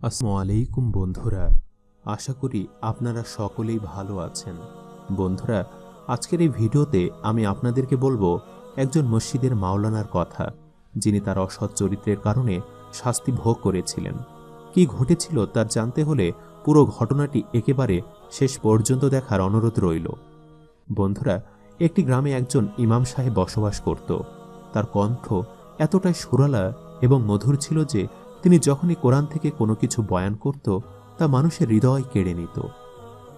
আসসালামু আলাইকুম বন্ধুরা, আশা করি আপনারা সকলেই ভালো আছেন। বন্ধুরা, আজকের এই ভিডিওতে আমি আপনাদেরকে বলব একজন মসজিদের মাওলানার কথা, যিনি তার অসৎ চরিত্রের কারণে শাস্তি ভোগ করেছিলেন। কি ঘটেছিল তার জানতে হলে পুরো ঘটনাটি একেবারে শেষ পর্যন্ত দেখার অনুরোধ রইল। বন্ধুরা, একটি গ্রামে একজন ইমাম সাহেব বসবাস করত। তার কণ্ঠ এতটাই সুরালা এবং মধুর ছিল যে তিনি যখনই কোরআন থেকে কোনো কিছু বয়ান করত, তা মানুষের হৃদয় কেড়ে নিত।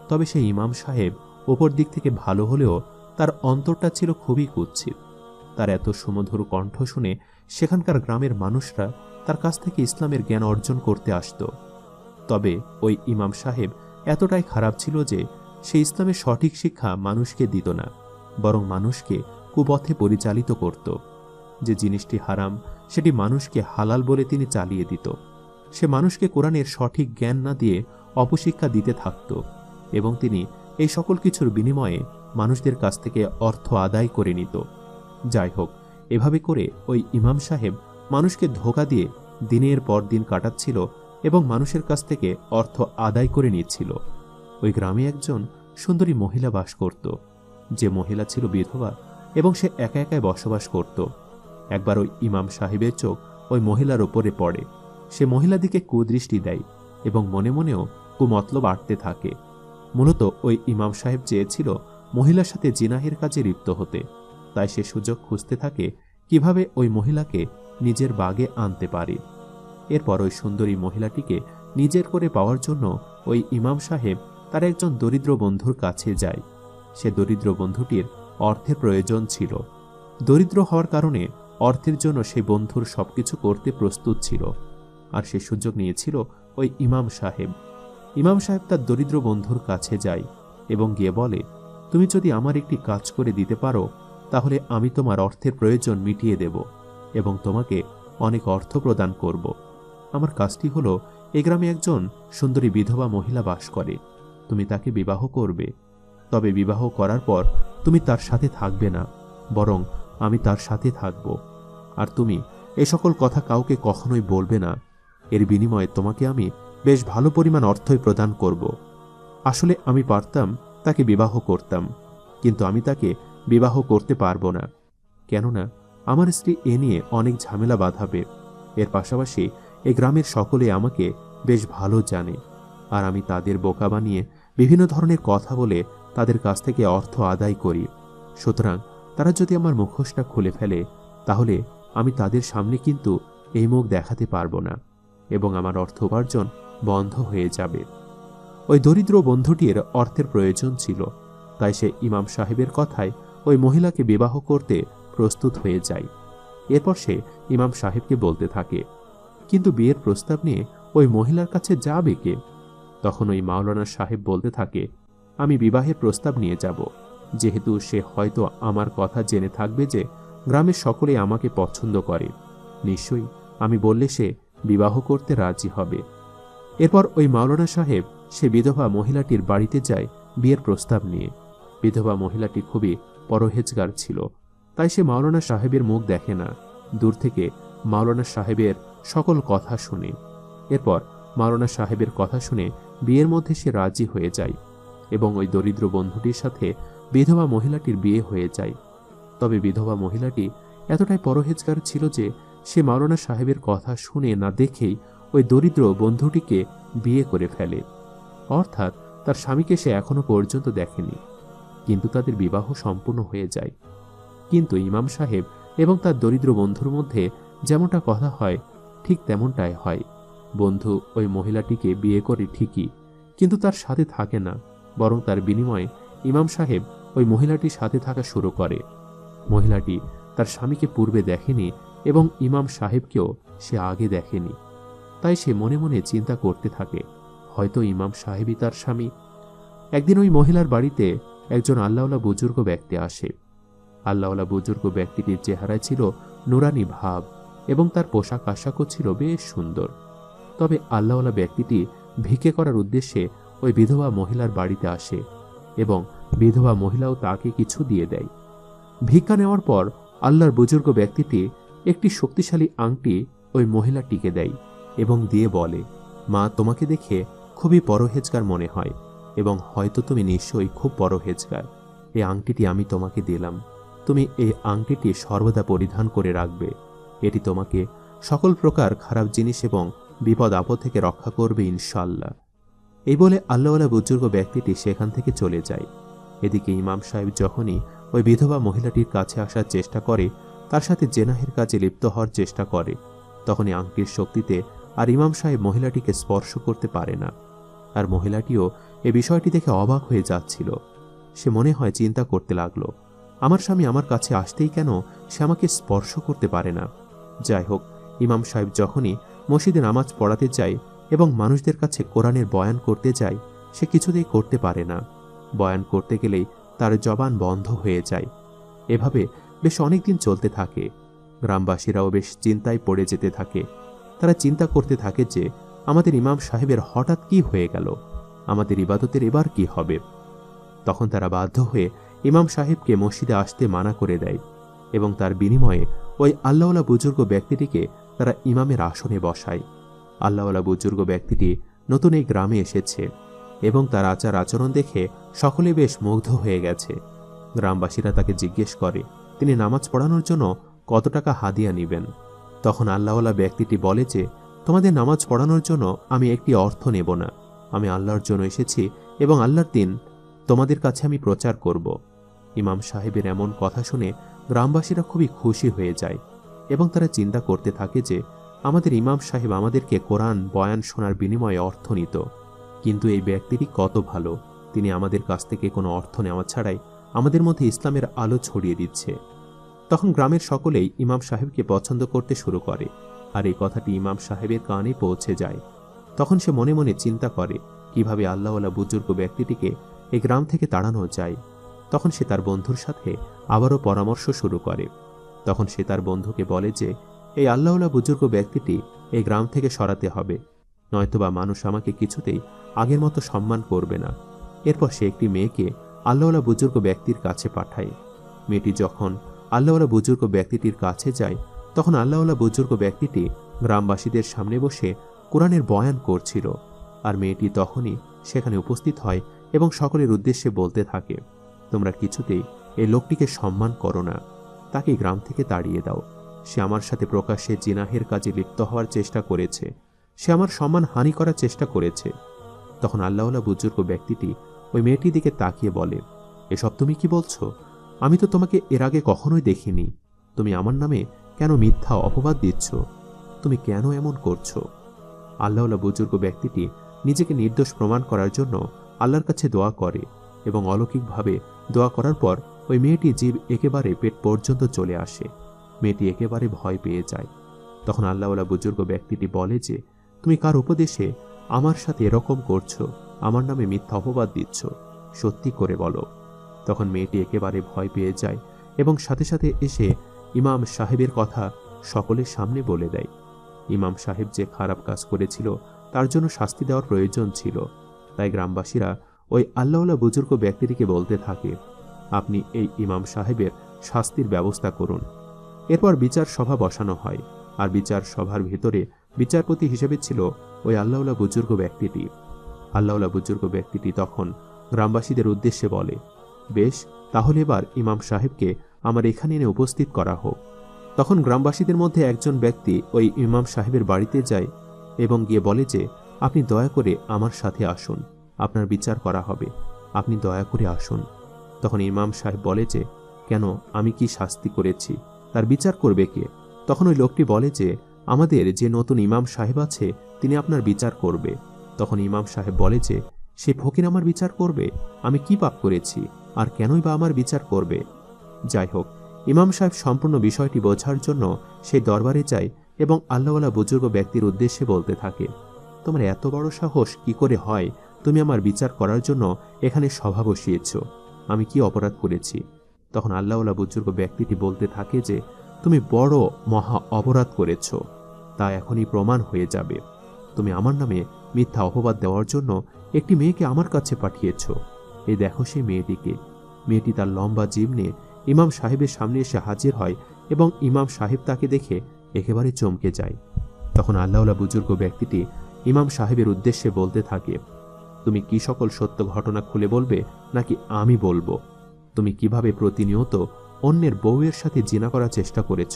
তবে সেই ইমাম সাহেব ওপর দিক থেকে ভালো হলেও তার অন্তরটা ছিল খুবই কুৎসিত। তার এত সুমধুর কণ্ঠ শুনে সেখানকার গ্রামের মানুষরা তার কাছ থেকে ইসলামের জ্ঞান অর্জন করতে আসত। তবে ওই ইমাম সাহেব এতটাই খারাপ ছিল যে সে ইসলামের সঠিক শিক্ষা মানুষকে দিত না, বরং মানুষকে কুপথে পরিচালিত করত। যে জিনিসটি হারাম, সেটি মানুষকে হালাল বলে তিনি চালিয়ে দিত। সে মানুষকে কোরআনের সঠিক জ্ঞান না দিয়ে অপশিক্ষা দিতে থাকত এবং তিনি এই সকল কিছুর বিনিময়ে মানুষদের কাছ থেকে অর্থ আদায় করে নিত। যাই হোক, এভাবে করে ওই ইমাম সাহেব মানুষকে ধোকা দিয়ে দিনের পর দিন কাটাচ্ছিল এবং মানুষের কাছ থেকে অর্থ আদায় করে নিচ্ছিল। ওই গ্রামে একজন সুন্দরী মহিলা বাস করত। যে মহিলা ছিল বিধবা এবং সে একা একাই বসবাস করত। একবার ওই ইমাম সাহেবের চোখ ওই মহিলার ওপরে পড়ে। সে মহিলা দিকে কুদৃষ্টি দেয় এবং মনে মনেও কুমতলব আটতে থাকে। মূলত ওই ইমাম সাহেব চেয়েছিল মহিলার সাথে জিনাহের কাজে লিপ্ত হতে। তাই সে সুযোগ খুঁজতে থাকে কীভাবে ওই মহিলাকে নিজের বাগে আনতে পারে। এরপর ওই সুন্দরী মহিলাটিকে নিজের করে পাওয়ার জন্য ওই ইমাম সাহেব তার একজন দরিদ্র বন্ধুর কাছে যায়। সে দরিদ্র বন্ধুটির অর্থের প্রয়োজন ছিল। দরিদ্র হওয়ার কারণে অর্থের জন্য সেই বন্ধুর সবকিছু করতে প্রস্তুত ছিল, আর সে সুযোগ নিয়েছিল ওই ইমাম সাহেব। ইমাম সাহেব তার দরিদ্র বন্ধুর কাছে যায় এবং গিয়ে বলে, তুমি যদি আমার একটি কাজ করে দিতে পারো, তাহলে আমি তোমার অর্থের প্রয়োজন মিটিয়ে দেব এবং তোমাকে অনেক অর্থ প্রদান করব। আমার কাজটি হলো, এ গ্রামে একজন সুন্দরী বিধবা মহিলা বাস করে। তুমি তাকে বিবাহ করবে। তবে বিবাহ করার পর তুমি তার সাথে থাকবে না, বরং আমি তার সাথে থাকব। আর তুমি এ সকল কথা কাউকে কখনোই বলবে না। এর বিনিময়ে তোমাকে আমি বেশ ভালো পরিমাণ অর্থই প্রদান করব। আসলে আমি পারতাম তাকে বিবাহ করতাম, কিন্তু আমি তাকে বিবাহ করতে পারব না। কেননা, আমার স্ত্রী এ নিয়ে অনেক ঝামেলা বাঁধাবে। এর পাশাপাশি এ গ্রামের সকলে আমাকে বেশ ভালো জানে। আর আমি তাদের বোকা বানিয়ে বিভিন্ন ধরনের কথা বলে তাদের কাছ থেকে অর্থ আদায় করি। সুতরাং তারা যদি আমার মুখোশটা খুলে ফেলে, তাহলে আমি তাদের সামনে কিন্তু এই মুখ দেখাতে পারব না এবং আমার অর্থ উপার্জন বন্ধ হয়ে যাবে। ওই দরিদ্র বন্ধুটির অর্থের প্রয়োজন ছিল, তাই সে ইমাম সাহেবের কথায় ওই মহিলাকে বিবাহ করতে প্রস্তুত হয়ে যায়। এরপর সে ইমাম সাহেবকে বলতে থাকে, কিন্তু বিয়ের প্রস্তাব নিয়ে ওই মহিলার কাছে যাবে কে? তখন ওই মাওলানা সাহেব বলতে থাকে, আমি বিবাহের প্রস্তাব নিয়ে যাব। যেহেতু সে হয়তো আমার কথা জেনে থাকবে যে গ্রামের সকলে আমাকে পছন্দ করে। নিশ্চয়ই আমি বললে সে বিবাহ করতে রাজি হবে। এরপর ওই মাওলানা সাহেব সে বিধবা মহিলাটির বাড়িতে যায় বিয়ের প্রস্তাব নিয়ে। বিধবা মহিলাটি খুবই পরহেজগার ছিল, তাই সে মাওলানা সাহেবের মুখ দেখে না। দূর থেকে মাওলানা সাহেবের সকল কথা শুনে। এরপর মাওলানা সাহেবের কথা শুনে বিয়ের মধ্যে সে রাজি হয়ে যায় এবং ওই দরিদ্র বন্ধুটির সাথে বিধবা মহিলাটির বিয়ে হয়ে যায়। তবে বিধবা মহিলাটি এতটাই পরহেজগার ছিল যে সে মাওলানা সাহেবের কথা শুনে না দেখেই ওই দরিদ্র বন্ধুটিকে বিয়ে করে ফেলে। অর্থাৎ তার স্বামীকে সে এখনও পর্যন্ত দেখেনি। কিন্তু তাদের বিবাহ সম্পূর্ণ হয়ে যায়। কিন্তু ইমাম সাহেব এবং তার দরিদ্র বন্ধুর মধ্যে যেমনটা কথা হয়, ঠিক তেমনটাই হয়। বন্ধু ওই মহিলাটিকে বিয়ে করে ঠিকই, কিন্তু তার সাথে থাকে না, বরং তার বিনিময়ে ইমাম সাহেব ওই মহিলাটির সাথে থাকা শুরু করে। মহিলাটি তার স্বামীকে পূর্বে দেখেনি এবং ইমাম সাহেবকেও সে আগে দেখেনি। তাই সে মনে মনে চিন্তা করতে থাকে, হয়তো ইমাম সাহেবই তার স্বামী। একদিন ওই মহিলার বাড়িতে একজন আল্লাহলা বুজুর্গ ব্যক্তি আসে। আল্লাহলা বুজুর্গ ব্যক্তিটির চেহারায় ছিল নুরানি ভাব এবং তার পোশাক আশাকও ছিল বেশ সুন্দর। তবে আল্লাহলা ব্যক্তিটি ভিকে করার উদ্দেশ্যে ওই বিধবা মহিলার বাড়িতে আসে এবং বিধবা মহিলাও তাকে কিছু দিয়ে দেয়। ভিক্ষা নেওয়ার পর আল্লাহর বুজুর্গ ব্যক্তিটি একটি শক্তিশালী আংটি ওই মহিলাটিকে দেয় এবং দিয়ে বলে, মা, তোমাকে দেখে খুবই পরহেজগার মনে হয় এবং হয়তো তুমি নিশ্চয়ই খুব পরহেজগার। এই আংটিটি আমি তোমাকে দিলাম। তুমি এই আংটিটি সর্বদা পরিধান করে রাখবে। এটি তোমাকে সকল প্রকার খারাপ জিনিস এবং বিপদ আপদ থেকে রক্ষা করবে ইনশাল্লাহ এই বলে আল্লাহওয়ালা বুজুর্গ ব্যক্তিটি সেখান থেকে চলে যায়। এদিকে ইমাম সাহেব যখনই ওই বিধবা মহিলাটির কাছে আসার চেষ্টা করে, তার সাথে জেনাহের কাজে লিপ্ত হওয়ার চেষ্টা করে, তখনই আংটির শক্তিতে আর ইমাম সাহেব মহিলাটিকে স্পর্শ করতে পারে না। আর মহিলাটিও এ বিষয়টি দেখে অবাক হয়ে যাচ্ছিল। সে মনে হয় চিন্তা করতে লাগল, আমার স্বামী আমার কাছে আসতেই কেন সে আমাকে স্পর্শ করতে পারে না? যাই হোক, ইমাম সাহেব যখনই মসজিদে নামাজ পড়াতে যায় এবং মানুষদের কাছে কোরআনের বয়ান করতে যায়, সে কিছুতেই করতে পারে না। বয়ান করতে গেলেই তার জবান বন্ধ হয়ে যায়। এভাবে বেশ অনেক দিন চলতে থাকে। গ্রামবাসীরাও বেশ চিন্তায় পড়ে যেতে থাকে। তারা চিন্তা করতে থাকে যে, আমাদের ইমাম সাহেবের হঠাৎ কি হয়ে গেল? আমাদের ইবাদতের এবার কি হবে? তখন তারা বাধ্য হয়ে ইমাম সাহেবকে মসজিদে আসতে মানা করে দেয় এবং তার বিনিময়ে ওই আল্লাহওয়ালা বুজুর্গ ব্যক্তিটিকে তারা ইমামের আসনে বসায়। আল্লাহওয়ালা বুজুর্গ ব্যক্তিটি নতুন এই গ্রামে এসেছে। এবং তার আচার আচরণ দেখে সকলে বেশ মুগ্ধ হয়ে গেছে। গ্রামবাসীরা তাকে জিজ্ঞেস করে, তিনি নামাজ পড়ানোর জন্য কত টাকা হাদিয়া নেবেন? তখন আল্লাহওয়ালা ব্যক্তিটি বলে যে, তোমাদের নামাজ পড়ানোর জন্য আমি একটি অর্থ নেব না। আমি আল্লাহর জন্য এসেছি এবং আল্লাহর দিন তোমাদের কাছে আমি প্রচার করব। ইমাম সাহেবের এমন কথা শুনে গ্রামবাসীরা খুবই খুশি হয়ে যায় এবং তারা চিন্তা করতে থাকে যে, আমাদের ইমাম সাহেব আমাদেরকে কোরআন বয়ান শোনার বিনিময়ে অর্থ নিত। কিন্তু এই ব্যক্তিটি কত ভালো। তিনি আমাদের কাছ থেকে কোনো অর্থ নেওয়া ছাড়াই আমাদের মধ্যে ইসলামের আলো ছড়িয়ে দিচ্ছে। তখন গ্রামের সকলেই ইমাম সাহেবকে পছন্দ করতে শুরু করে আর এই কথাটি ইমাম সাহেবের কানে পৌঁছে যায়। তখন সে মনে মনে চিন্তা করে কীভাবে আল্লাহওয়ালা বুজুর্গ ব্যক্তিটিকে এই গ্রাম থেকে তাড়ানো যায়। তখন সে তার বন্ধুর সাথে আবারও পরামর্শ শুরু করে। তখন সে তার বন্ধুকে বলে যে, এই আল্লাহওয়ালা বুজুর্গ ব্যক্তিটি এই গ্রাম থেকে সরাতে হবে। নয়তোবা মানুষ আমাকে কিছুতেই আগের মতো সম্মান করবে না। এরপর সে একটি মেয়েকে আল্লাহওয়ালা বুজুর্গ ব্যক্তির কাছে পাঠায়। মেয়েটি যখন আল্লাহওয়ালা বুজুর্গ ব্যক্তিটির কাছে যায়, তখন আল্লাহওয়ালা বুজুর্গ ব্যক্তিটি গ্রামবাসীদের সামনে বসে কোরআনের বয়ান করছিল আর মেয়েটি তখনই সেখানে উপস্থিত হয় এবং সকলের উদ্দেশ্যে বলতে থাকে, তোমরা কিছুতেই এই লোকটিকে সম্মান করো না। তাকে গ্রাম থেকে তাড়িয়ে দাও। সে আমার সাথে প্রকাশ্যে জিনাহের কাজে লিপ্ত হওয়ার চেষ্টা করেছে। সে আমার সম্মান হানি করার চেষ্টা করেছে। তখন আল্লাহলা বুজুর্গ ব্যক্তিটি ওই মেয়েটির দিকে তাকিয়ে বলে, এসব তুমি কি বলছো? আমি তো তোমাকে এর আগে কখনোই দেখিনি। তুমি আমার নামে কেন মিথ্যা অপবাদ দিচ্ছ? তুমি কেন এমন করছ? আল্লাহলা বুজুর্গ ব্যক্তিটি নিজেকে নির্দোষ প্রমাণ করার জন্য আল্লাহর কাছে দোয়া করে এবং অলৌকিকভাবে দোয়া করার পর ওই মেয়েটি জীব একেবারে পেট পর্যন্ত চলে আসে। মেয়েটি একেবারে ভয় পেয়ে যায়। তখন আল্লাহওয়ালা বুজুর্গ ব্যক্তিটি বলে যে তুমি কার উপদেশে আমার সাথে এরকম করছ? আমার নামে মিথ্যা অপবাদ দিচ্ছ। সত্যি করে বলো। তখন মেয়েটি একেবারে ভয় পেয়ে যায় এবং সাথে সাথে এসে ইমাম সাহেবের কথা সকলের সামনে বলে দেয়। ইমাম সাহেব যে খারাপ কাজ করেছিল, তার জন্য শাস্তি দেওয়ার প্রয়োজন ছিল। তাই গ্রামবাসীরা ওই আল্লাহলা বুজুর্গ ব্যক্তিটিকে বলতে থাকে, আপনি এই ইমাম সাহেবের শাস্তির ব্যবস্থা করুন। এরপর বিচার সভা বসানো হয়, আর বিচার সভার ভিতরে বিচারপতি হিসেবে ছিল ওই আল্লাহলা বুজুর্গ ব্যক্তিটি। আল্লাহলা বুজুর্গ ব্যক্তিটি তখন গ্রামবাসীদের উদ্দেশ্যে বলে, বেশ, তাহলে এবার ইমাম সাহেবকে আমার এখানে এনে উপস্থিত করা হোক। তখন গ্রামবাসীদের মধ্যে একজন ব্যক্তি ওই ইমাম সাহেবের বাড়িতে যায় এবং গিয়ে বলে যে, আপনি দয়া করে আমার সাথে আসুন, আপনার বিচার করা হবে, আপনি দয়া করে আসুন। তখন ইমাম সাহেব বলে যে, কেন, আমি কি শাস্তি করেছি? তার বিচার করবে কে? তখন ওই লোকটি বলে যে আমাদের যে নতুন ইমাম সাহেব আছে, তিনি আপনার বিচার করবে। তখন ইমাম সাহেব বলে যে, সে ফকির আমার বিচার করবে? আমি কি পাপ করেছি? আর কেনই বা আমার বিচার করবে? যাই হোক, ইমাম সাহেব সম্পূর্ণ বিষয়টি বোঝার জন্য সেই দরবারে যায় এবং আল্লাহওয়ালা বুজুর্গ ব্যক্তির উদ্দেশ্যে বলতে থাকে, তোমার এত বড় সাহস, কি করে হয়? তুমি আমার বিচার করার জন্য এখানে সভা বসিয়েছ। আমি কি অপরাধ করেছি? তখন আল্লাহওয়ালা বুজুর্গ ব্যক্তিটি বলতে থাকে যে, তুমি বড় মহা অপরাধ করেছ। তা এখনই প্রমাণ হয়ে যাবে। তুমি আমার নামে মিথ্যা অপবাদ দেওয়ার জন্য একটি মেয়েকে আমার কাছে পাঠিয়েছ। এই দেখো সেই মেয়েটিকে। মেয়েটি তার লম্বা জীব নিয়ে ইমাম সাহেবের সামনে এসে হাজির হয় এবং ইমাম সাহেব তাকে দেখে একেবারে চমকে যায়। তখন আল্লাহলা বুজুর্গ ব্যক্তিটি ইমাম সাহেবের উদ্দেশ্যে বলতে থাকে, তুমি কি সকল সত্য ঘটনা খুলে বলবে নাকি আমি বলব? তুমি কীভাবে প্রতিনিয়ত অন্যের বউয়ের সাথে জিনা করার চেষ্টা করেছ?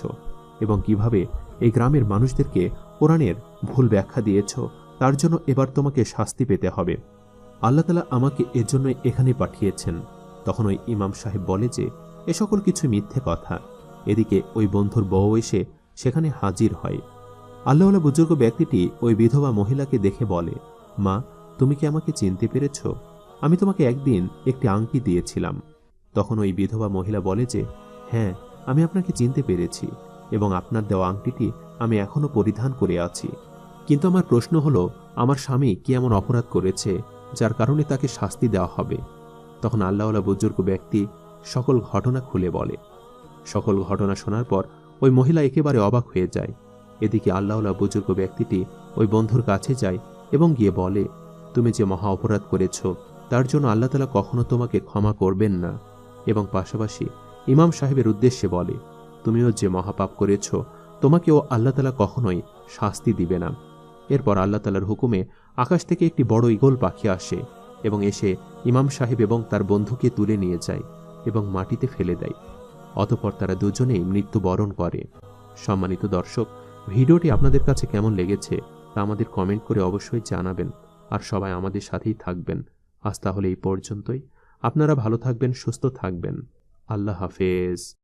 এবং কীভাবে এই গ্রামের মানুষদেরকে কোরআনের ভুল ব্যাখ্যা দিয়েছ, তার জন্য এবার তোমাকে শাস্তি পেতে হবে। আল্লাহ তালা আমাকে এর জন্য এখানে পাঠিয়েছেন। তখন ওই ইমাম সাহেব বলে যে, এ সকল কিছু মিথ্যে কথা। এদিকে ওই বন্ধুর বউ এসে সেখানে হাজির হয়। আল্লাহওয়ালা বুজুর্গ ব্যক্তিটি ওই বিধবা মহিলাকে দেখে বলে, মা, তুমি কি আমাকে চিনতে পেরেছ? আমি তোমাকে একদিন একটি আংটি দিয়েছিলাম। তখন ওই বিধবা মহিলা বলে যে হ্যাঁ আমি আপনাকে চিনতে পেরেছি। এবং আপনার দেওয়া আংটিটি আমি এখনও পরিধান করে আছি। কিন্তু আমার প্রশ্ন হলো, আমার স্বামী কি এমন অপরাধ করেছে, যার কারণে তাকে শাস্তি দেওয়া হবে? তখন আল্লাহওয়ালা বুজুর্গ ব্যক্তি সকল ঘটনা খুলে বলে। সকল ঘটনা শোনার পর ওই মহিলা একেবারে অবাক হয়ে যায়। এদিকে আল্লাহওয়ালা বুজুর্গ ব্যক্তিটি ওই বন্ধুর কাছে যায় এবং গিয়ে বলে, তুমি যে মহা অপরাধ করেছ, তার জন্য আল্লাহ তালা কখনো তোমাকে ক্ষমা করবেন না। এবং পাশাপাশি ইমাম সাহেবের উদ্দেশ্যে বলে তুমিও যে মহাপাপ করেছ, তোমাকেও আল্লাহ তালা কখনোই শাস্তি দিবে না। এরপর আল্লাহ তালার হুকুমে আকাশ থেকে একটি বড় ইগল পাখি আসে এবং এসে ইমাম সাহেব এবং তার বন্ধুকে তুলে নিয়ে যায় এবং মাটিতে ফেলে দেয়। অতপর তারা দুজনেই মৃত্যুবরণ করে। সম্মানিত দর্শক, ভিডিওটি আপনাদের কাছে কেমন লেগেছে তা আমাদের কমেন্ট করে অবশ্যই জানাবেন আর সবাই আমাদের সাথেই থাকবেন। আজ তাহলে এই পর্যন্তই। আপনারা ভালো থাকবেন, সুস্থ থাকবেন। আল্লাহ হাফেজ।